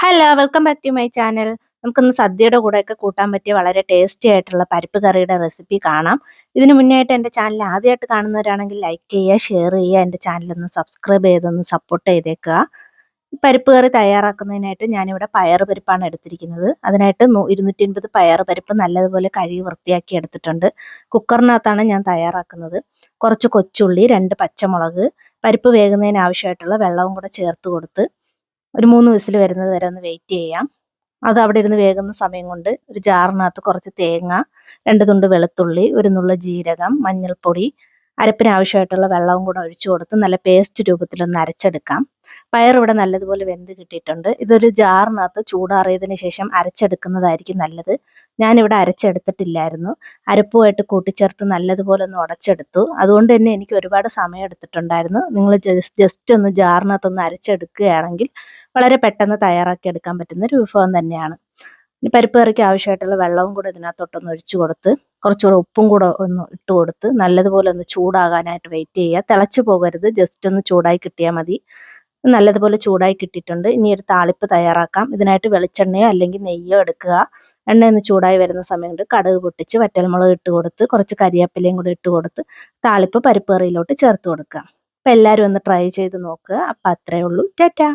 Hello welcome back to my channel നമുക്കൊന്ന് സദ്യയുടെ കൂടെയൊക്കെ കൂട്ടാൻ പറ്റിയ വളരെ ടേസ്റ്റി ആയിട്ടുള്ള പരിപ്പ് കറിയുടെ റെസിപ്പി കാണാം. ഇതിനു മുന്നേ ആയിട്ട് എന്റെ ചാനൽ ആദ്യമായിട്ട് കാണുന്നവരാണെങ്കിൽ ലൈക്ക് ചെയ്യുക ഷെയർ ചെയ്യുക എന്റെ ചാനലൊന്ന് സബ്സ്ക്രൈബ് ചെയ്തൊന്ന് സപ്പോർട്ട് ചെയ്തേക്കുക. പരിപ്പ് കറി തയ്യാറാക്കുന്നതിനായിട്ട് ഞാനിവിടെ പയർ പരിപ്പാണ് എടുത്തിരിക്കുന്നത്. അതിനായിട്ട് ഇരുന്നൂറ്റി അൻപത് പയർ പരിപ്പ് നല്ലതുപോലെ കഴുകി വൃത്തിയാക്കി എടുത്തിട്ടുണ്ട്. കുക്കറിനകത്താണ് ഞാൻ തയ്യാറാക്കുന്നത്. കുറച്ച് കൊച്ചുള്ളി രണ്ട് പച്ചമുളക് പരിപ്പ് വേകുന്നതിന് ആവശ്യമായിട്ടുള്ള വെള്ളവും കൂടെ ചേർത്ത് കൊടുത്ത് ഒരു മൂന്ന് വിസിൽ വരുന്നത് വരെ ഒന്ന് വെയിറ്റ് ചെയ്യാം. അത് അവിടെ ഇരുന്ന് വേകുന്ന സമയം കൊണ്ട് ഒരു ജാറിനകത്ത് കുറച്ച് തേങ്ങ രണ്ട് തുണ്ട് വെളുത്തുള്ളി ഒരു നുള്ള ജീരകം മഞ്ഞൾപ്പൊടി അരപ്പിന് ആവശ്യമായിട്ടുള്ള വെള്ളവും കൂടെ ഒഴിച്ചു കൊടുത്ത് നല്ല പേസ്റ്റ് രൂപത്തിലൊന്ന് അരച്ചെടുക്കാം. പയർ ഇവിടെ നല്ലതുപോലെ വെന്ത് കിട്ടിയിട്ടുണ്ട്. ഇതൊരു ജാറിനകത്ത് ചൂടാറിയതിന് ശേഷം അരച്ചെടുക്കുന്നതായിരിക്കും നല്ലത്. ഞാനിവിടെ അരച്ചെടുത്തിട്ടില്ലായിരുന്നു. അരപ്പുമായിട്ട് കൂട്ടിച്ചേർത്ത് നല്ലതുപോലെ ഒന്ന് ഉടച്ചെടുത്തു. അതുകൊണ്ട് തന്നെ എനിക്ക് ഒരുപാട് സമയം എടുത്തിട്ടുണ്ടായിരുന്നു. നിങ്ങൾ ജസ്റ്റ് ഒന്ന് ജാറിനകത്തൊന്ന് അരച്ചെടുക്കുകയാണെങ്കിൽ വളരെ പെട്ടെന്ന് തയ്യാറാക്കി എടുക്കാൻ പറ്റുന്ന ഒരു വിഭവം തന്നെയാണ്. ഇനി പരിപ്പ് കറിക്ക് ആവശ്യമായിട്ടുള്ള വെള്ളവും കൂടെ ഇതിനകത്തോട്ടൊന്ന് ഒഴിച്ചു കൊടുത്ത് കുറച്ചുകൂടെ ഉപ്പും കൂടെ ഒന്ന് ഇട്ട് കൊടുത്ത് നല്ലതുപോലെ ഒന്ന് ചൂടാകാനായിട്ട് വെയിറ്റ് ചെയ്യുക. തിളച്ചു പോകരുത് ജസ്റ്റ് ഒന്ന് ചൂടായി കിട്ടിയാൽ മതി. നല്ലതുപോലെ ചൂടായി കിട്ടിയിട്ടുണ്ട്. ഇനി ഒരു താളിപ്പ് തയ്യാറാക്കാം. ഇതിനായിട്ട് വെളിച്ചെണ്ണയോ അല്ലെങ്കിൽ നെയ്യോ എടുക്കുക. എണ്ണ ഒന്ന് ചൂടായി വരുന്ന സമയം കൊണ്ട് കടുക് പൊട്ടിച്ച് വറ്റൽമുളക് ഇട്ട് കൊടുത്ത് കുറച്ച് കരിയാപ്പിലയും കൂടി ഇട്ട് കൊടുത്ത് താളിപ്പ് പരിപ്പ് കറിയിലോട്ട് ചേർത്ത് കൊടുക്കുക. അപ്പം എല്ലാവരും ഒന്ന് ട്രൈ ചെയ്ത് നോക്കുക. അപ്പം അത്രയേ ഉള്ളൂ. ടാറ്റാ!